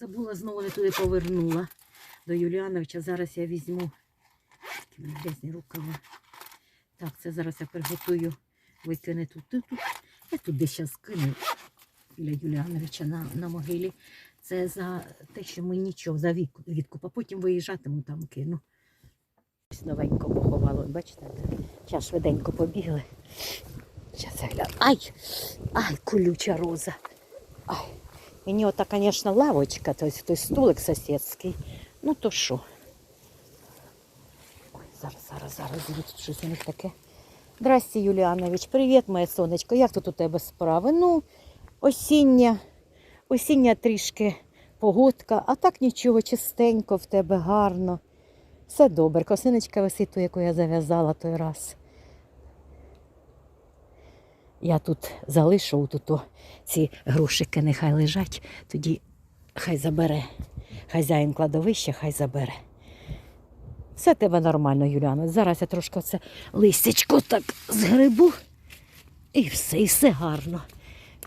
Забула, знову не туди повернула до Юліановича. Зараз я візьму такі мене грязні рукава. Так, це зараз я приготую викине тут. тут, тут. Я десь зараз кину біля Юліановича на, на могилі. Це за те, що ми нічого, за відкуп, а потім виїжджатиму там кину. Ось новенько поховало, бачите? Зараз швиденько побігли. Зараз я гляну. Ай! Ай, колюча роза. Ай. Мені ота, звісно, лавочка, тобто той столик сусідський. Ну то що? Ой, зараз, зараз, зараз, тут щось у них таке. Здрасте, Юліанович, привіт, моє сонечко. Як тут у тебе справи? Ну, осіння, осіння трішки погодка, а так нічого, чистенько в тебе гарно. Все добре. Косиночка висить ту, яку я зав'язала той раз. Я тут залишу тут ці грушики, нехай лежать, тоді хай забере. Хазяїн кладовища, хай забере. Все тебе нормально, Юліано. Зараз я трошки це листячко так згребу. І все, і все гарно.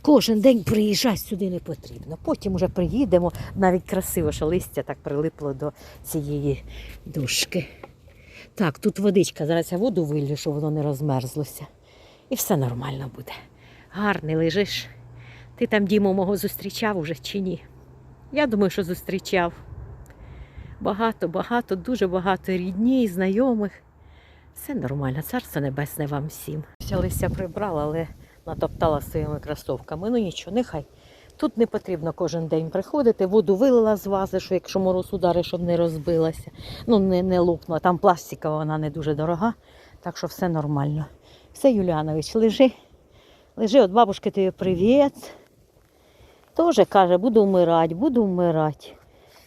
Кожен день приїжджати сюди не потрібно. Потім вже приїдемо. Навіть красиво, що листя так прилипло до цієї дошки. Так, тут водичка. Зараз я воду вилью, щоб воно не розмерзлося. І все нормально буде. Гарний лежиш. Ти там Діму мого зустрічав уже чи ні? Я думаю, що зустрічав. Багато, багато, дуже багато рідні, знайомих. Все нормально, царство небесне вам всім. Вся листя прибрала, але натоптала своїми кросовками. Ну нічого, нехай. Тут не потрібно кожен день приходити, воду вилила з вази, що якщо мороз удари, щоб не розбилася. Ну, не, не лопнула. Там пластикова, вона не дуже дорога, так що все нормально. Все, Юліанович, лежи. Лежи, от бабушки тобі привіт. Тоже каже, буду вмирати, буду вмирати.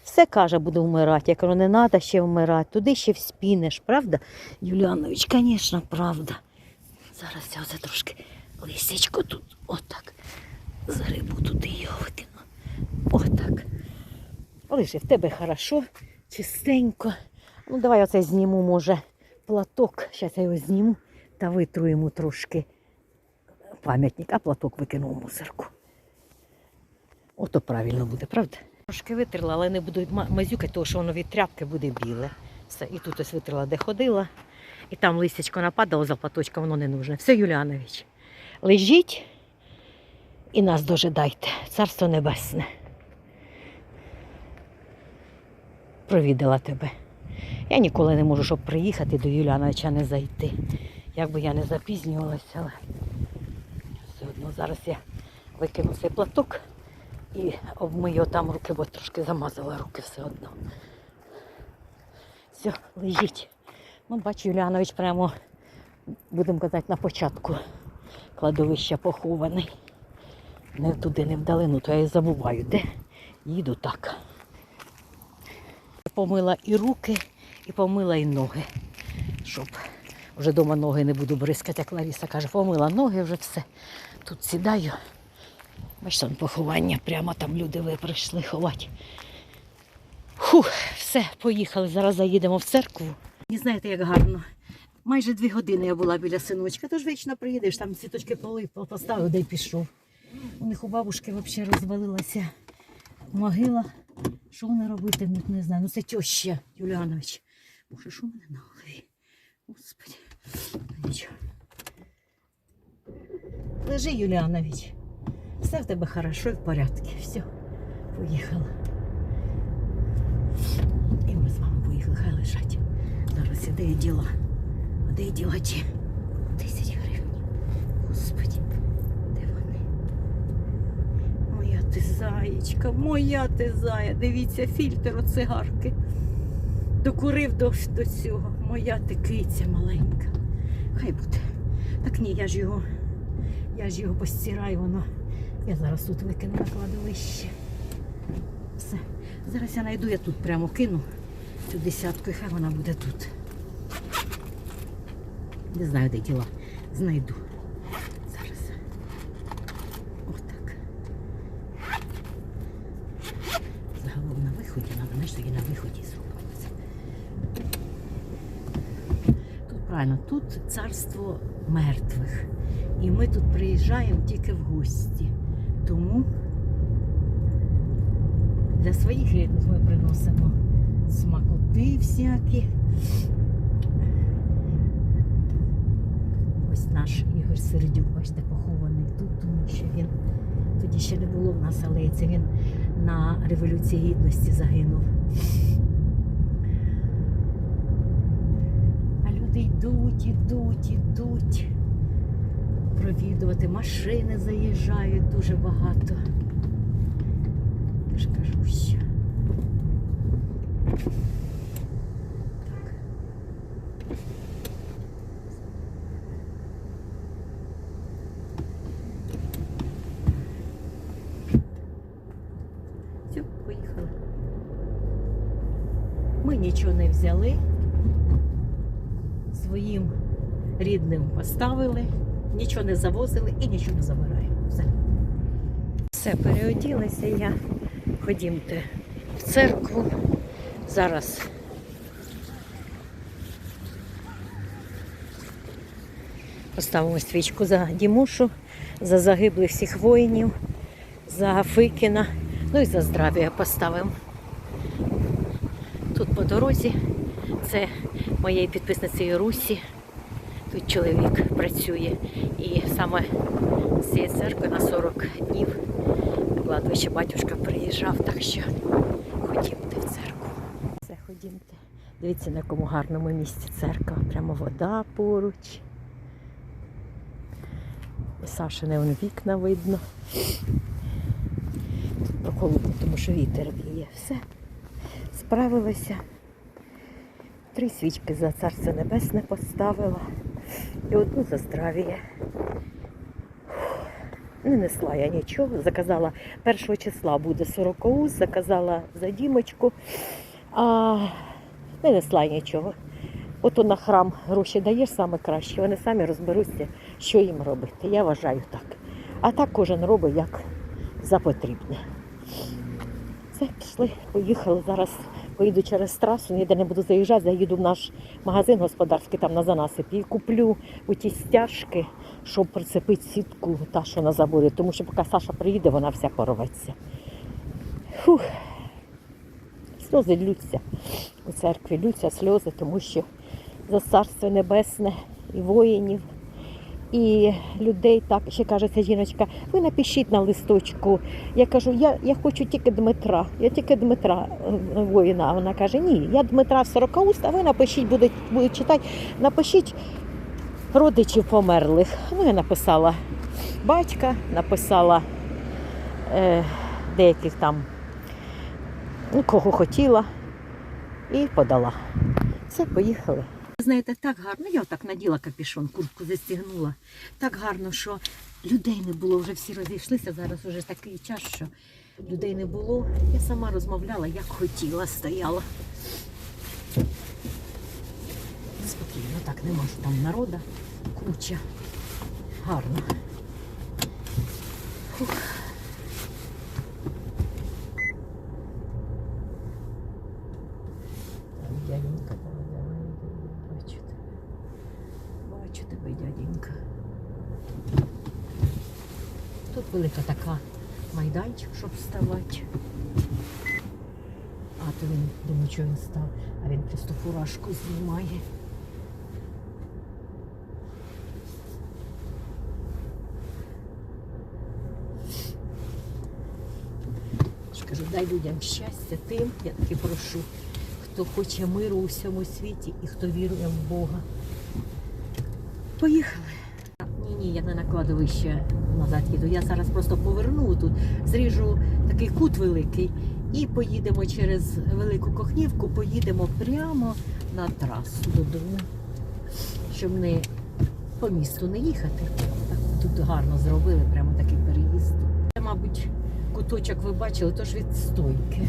Все каже, буду вмирати. Я кажу, не треба ще вмирати. Туди ще вспінеш, правда? Юліанович, звісно, правда. Зараз я оце трошки листячко тут, отак. Згрибу туди його викину. Отак. Лежи, в тебе хорошо, чистенько. Ну, давай оце зніму, може, платок. Зараз я його зніму та витру йому трошки пам'ятник, а платок викину в мусорку. Ото правильно буде, правда? Трошки витерла, але не буду мазюкати, тому що воно від тряпки буде біле. Все, і тут ось витерла, де ходила. І там листячко нападало за платочком, воно не нужне. Все, Юліанович, лежіть і нас дожидайте. Царство небесне. Провідала тебе. Я ніколи не можу, щоб приїхати до Юліановича не зайти. Як би я не запізнювалася, але все одно зараз я викину цей платок і обмию там руки, бо трошки замазала руки все одно. Все, лежіть. Ну, бачу, Юліанович прямо, будемо казати, на початку кладовища похований. Не туди, не вдалину, то я і забуваю, де їду так. Помила і руки, і помила і ноги, щоб вже вдома ноги не буду бризкати, як Лариса каже, помила ноги вже все. Тут сідаю. Бачите, поховання, прямо там люди прийшли ховати. Фух, все, поїхали. Зараз заїдемо в церкву. Не знаєте, як гарно. Майже дві години я була біля синочка, тож вічно приїдеш, там цвіточки поли поставив, де й пішов. У них у бабушки взагалі розвалилася могила. Що вони робитимуть, не знаю. Ну це теща Юліанович. Боже, що в мене на голові? Господи. Ну, Нічого. Лежи, Юліанович. Все в тебе хорошо і в порядку. Все, поїхала. І ми з вами поїхали, хай лежать. Зараз іде і діла. Де і діла ті? 10 гривень. Господи, де вони? Моя ти заєчка, моя ти зая. Дивіться, фільтр от цигарки. Докурив до, до цього. Моя ти киця маленька. Хай буде. Так ні, я ж його, я ж його постираю, воно. Я зараз тут викину на кладовище. Все. Зараз я знайду, я тут прямо кину цю десятку, і хай вона буде тут. Не знаю, де діла. Знайду. Зараз. Отак. Загалом на виході, треба, знаєш, тоді на виході зробити. Тут правильно, тут царство мертвих. І ми тут приїжджаємо тільки в гості. Тому для своїх рідних ми приносимо смакоти всякі. Ось наш Ігор Сердюк, бачите, похований тут, тому що він тоді ще не було в нас, але це він на Революції Гідності загинув. А люди йдуть, ідуть, ідуть. Провідувати машини заїжджають дуже багато. Я ж кажу, що. Все, поїхали. Ми нічого не взяли. Своїм рідним поставили, нічого не завозили і нічого не забираємо. Все. Все, переоділася я. Ходімте в церкву. Зараз. Поставимо свічку за Дімушу, за загиблих всіх воїнів, за Фикіна, ну і за здрав'я поставимо. Тут по дорозі це моєї підписниці Русі. Тут чоловік працює. І саме з цієї церкви на 40 днів кладовище батюшка приїжджав, так що ходімте в церкву. Все, ходімте. Дивіться, на якому гарному місці церква. Прямо вода поруч. Сашине вон вікна видно. Тут прохолодно, тому що вітер віє. Все. Справилася. Три свічки за царство небесне поставила і одну за здравіє. Не несла я нічого. Заказала 1 числа буде 40 уз, заказала за дімочку, а не несла я нічого. Ото на храм гроші даєш саме краще, вони самі розберуться, що їм робити. Я вважаю так. А так кожен робить як за потрібне. Все, пішли, поїхали. Зараз поїду через трасу, ніде не буду заїжджати, заїду в наш магазин господарський там на занасипі і куплю оті стяжки, щоб прицепити сітку, та, що на заборі, тому що поки Саша приїде, вона вся порветься. Фух. Сльози ллються у церкві, ллються сльози, тому що за царство небесне і воїнів, і людей так ще каже ця жіночка, ви напишіть на листочку. Я кажу, я, я хочу тільки Дмитра, я тільки Дмитра е, воїна. Вона каже, ні, я Дмитра в 40 уст, а ви напишіть, будуть, будуть читати, напишіть родичів померлих. Ну, я написала батька, написала е, деяких там, ну, кого хотіла, і подала. Все, поїхали. Знаєте, так гарно, я так наділа капішон, куртку застігнула. Так гарно, що людей не було, вже всі розійшлися. Зараз вже такий час, що людей не було. Я сама розмовляла, як хотіла, стояла. Спокійно, так нема що там народа, куча. Гарно. Фух. Там дяденька давай, бачу тебе. Бачу тебе, дяденька. Тут велика така майданчик, щоб вставати. А то він, думаю, що він став, а він просто фуражку знімає. Кажу, дай людям щастя тим, я таки прошу, хто хоче миру у всьому світі і хто вірує в Бога. Поїхали. Ні, ні, я не на кладовище назад їду. Я зараз просто поверну тут, зріжу такий кут великий і поїдемо через Велику Кохнівку, поїдемо прямо на трасу додому, щоб не по місту не їхати. Так тут гарно зробили, прямо такий переїзд. Це, мабуть, куточок ви бачили, то ж від стойки.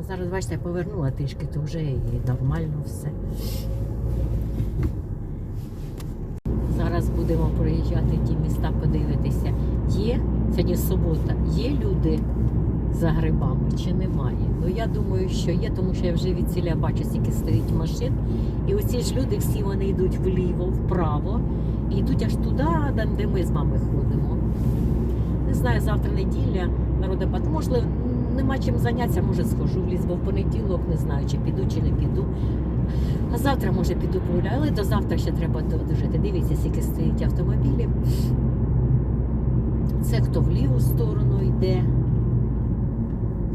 А зараз, бачите, я повернула трішки, то вже і нормально все. Зараз будемо проїжджати ті міста, подивитися. Сьогодні субота, є люди за грибами чи немає? Ну я думаю, що є, тому що я вже від ціля бачу, скільки стоїть машин. І оці ж люди всі вони йдуть вліво, вправо і йдуть аж туди, де- ми з вами ходимо. Не знаю, завтра неділя, народопад. Можливо, нема чим зайнятися, може схожу в ліс, бо в понеділок не знаю, чи піду, чи не піду. А завтра, може, піду погуляю, але до завтра ще треба дожити. Дивіться, скільки стоїть автомобілів. Хто в ліву сторону йде,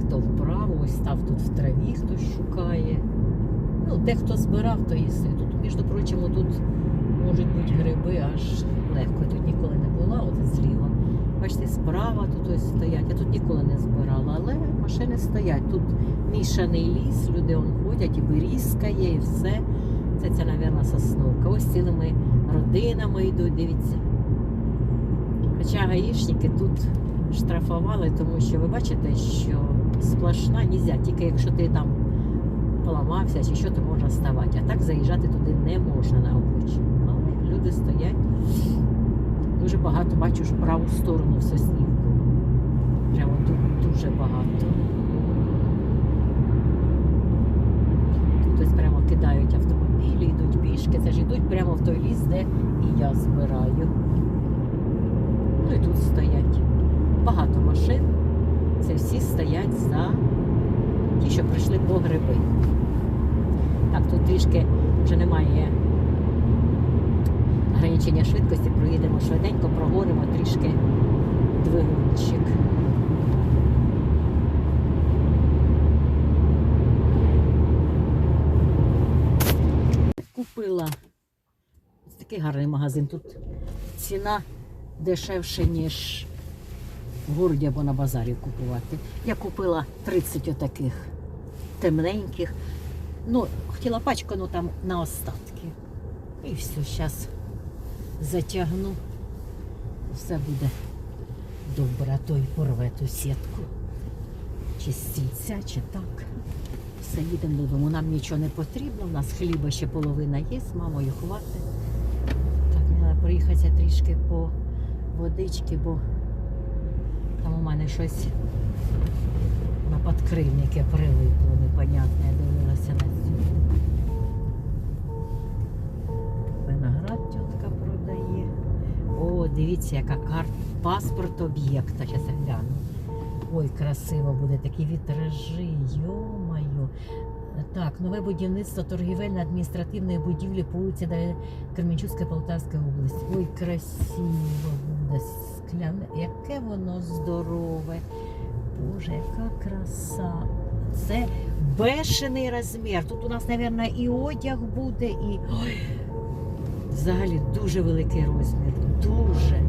хто вправо, ось став тут в траві, хтось шукає. Ну, де хто збирав, то їсти. Тут, між прочим, тут можуть бути гриби аж легко. Тут ніколи не була, от зліва. Бачите, справа тут ось стоять. Я тут ніколи не збирала, але машини стоять. Тут мішаний ліс, люди он ходять, і берізка є, і все. Це, це, мабуть, сосновка. Ось цілими родинами йдуть, дивіться. Хоча гаїшники тут штрафували, тому що ви бачите, що сплошна нельзя, тільки якщо ти там поламався чи що, то можна ставати. А так заїжджати туди не можна на обочину. Але люди стоять. Дуже багато бачу в праву сторону в Соснівку. Прямо тут дуже багато. Тут прямо кидають автомобілі, йдуть пішки. Це ж йдуть прямо в той ліс, де і я збираю. Ну і тут стоять. Багато машин. Це всі стоять за ті, що прийшли по гриби. Так, тут трішки вже немає ограничення швидкості, проїдемо швиденько, прогоримо трішки двигунчик. Купила ось такий гарний магазин. Тут ціна дешевше, ніж в городі або на базарі купувати. Я купила 30 отаких темненьких. Ну, хотіла пачку, ну там на остатки. І все, зараз затягну. Все буде добре, а то й порве ту сітку. Чи стільця, чи так. Все, їдемо додому. Нам нічого не потрібно. У нас хліба ще половина є, з мамою хватить. Так, треба проїхатися трішки по водички, бо там у мене щось на підкривнике прилипло, непонятне. Я дивилася на цю. Виноград тітка продає. О, дивіться, яка карта. Паспорт об'єкта. Зараз я гляну. Ой, красиво буде такі вітражі. Йо-моє. Так, нове будівництво торгівельно-адміністративної будівлі по вулиці де Кременчуцька Полтавська область. Ой, красиво буде. Скляне. Яке воно здорове. Боже, яка краса. Це бешений розмір. Тут у нас, мабуть, і одяг буде, і. Ой, взагалі дуже великий розмір. Дуже.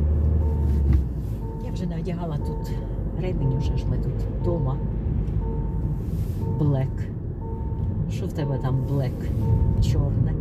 Я вже не одягала тут ремінь, уже ж ми тут вдома. Блек. Що в тебе там блек? Чорне.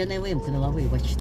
Я не вимкнула, вибачте.